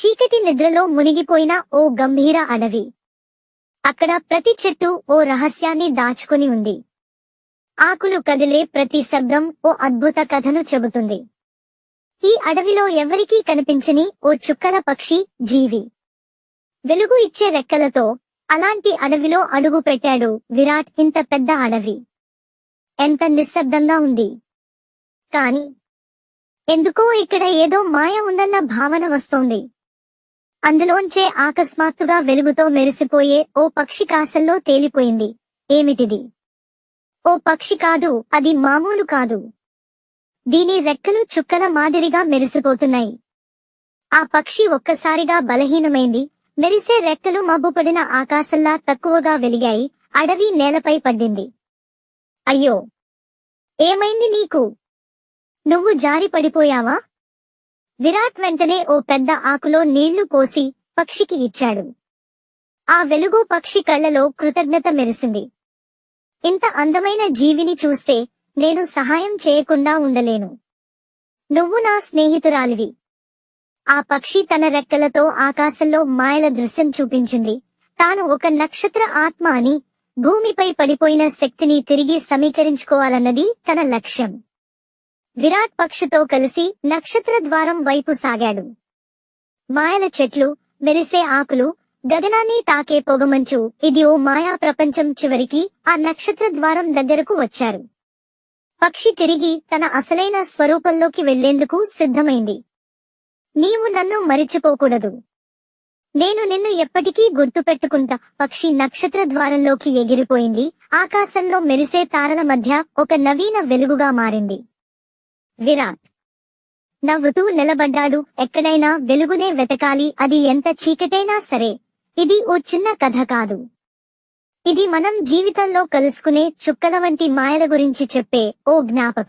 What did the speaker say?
చీకటి నిద్రలో మునిగిపోయిన ఓ గంభీర అడవి. అక్కడ ప్రతి చెట్టు ఓ రహస్యాన్ని దాచుకుని ఉంది. ఆకులు కదిలే ప్రతి శబ్దం ఓ అద్భుత కథను చెబుతుంది. ఈ అడవిలో ఎవరికీ కనిపించని ఓ చుక్కల పక్షి జీవి. వెలుగు ఇచ్చే రెక్కలతో అలాంటి అడవిలో అడుగు పెట్టాడు విరాట్ ఇంత పెద్ద అడవి. ఎంత నిశ్శబ్దంగా ఉంది. కాని ఎందుకో ఇక్కడ ఏదో మాయ ఉందన్న భావన వస్తోంది. అందులోంచే ఆకస్మాత్తుగా వెలుగుతో మెరిసిపోయే ఓ పక్షి కాసల్లో తేలిపోయింది. ఏమిటిది? ఓ పక్షి కాదు అది మామూలు కాదు. దీని రెక్కలు చుక్కల మాదిరిగా మెరిసిపోతున్నాయి. ఆ పక్షి ఒక్కసారిగా బలహీనమైంది. మెరిసే రెక్కలు మబ్బుపడిన ఆకాశంలా తక్కువగా వెలిగాయి. అడవి నేలపై పడ్డింది అయ్యో! ఏమైంది నీకు? నువ్వు జారి పడిపోయావా విరాట్ వెంటనే ఓ పెద్ద ఆకులో నీళ్ళు పోసి పక్షికి ఇచ్చాడు. ఆ వెలుగు పక్షి కళ్ళలో కృతజ్ఞత మెరిసింది. ఇంత అందమైన జీవిని చూస్తే నేను సహాయం చేయకుండా ఉండలేను. నువ్వు నా స్నేహితురాలివి. ఆ పక్షి తన రెక్కలతో ఆకాశంలో మాయల దృశ్యం చూపించింది. తాను ఒక నక్షత్ర ఆత్మ అని భూమిపై పడిపోయిన శక్తిని తిరిగి సమీకరించుకోవాలన్నది తన లక్ష్యం. విరాట్ పక్షితో కలిసి నక్షత్ర ద్వారం వైపు సాగాడు. మాయల చెట్లు మెరిసే ఆకులు గగనాన్ని తాకే పొగమంచు ఇది ఓ మాయా ప్రపంచం చివరికి ఆ నక్షత్ర ద్వారం దగ్గరకు వచ్చారు. పక్షి తిరిగి తన అసలైన స్వరూపంలోకి వెళ్ళేందుకు సిద్ధమైంది. నీవు నన్ను మరిచిపోకూడదు. నేను నిన్ను ఎప్పటికీ గుర్తుపెట్టుకుంటా. పక్షి నక్షత్ర ద్వారంలోకి ఎగిరిపోయింది. ఆకాశంలో మెరిసే తారల మధ్య ఒక నవీన వెలుగుగా మారింది. విరాట్ నవ్వుతూ నిలబడ్డాడు. ఎక్కడైనా వెలుగునే వెతకాలి. అది ఎంత చీకటైనా సరే. ఇది ఓ చిన్న కథ కాదు. ఇది మనం జీవితంలో కలుసుకునే చుక్కల వంటి మాయల గురించి చెప్పే ఓ జ్ఞాపకం.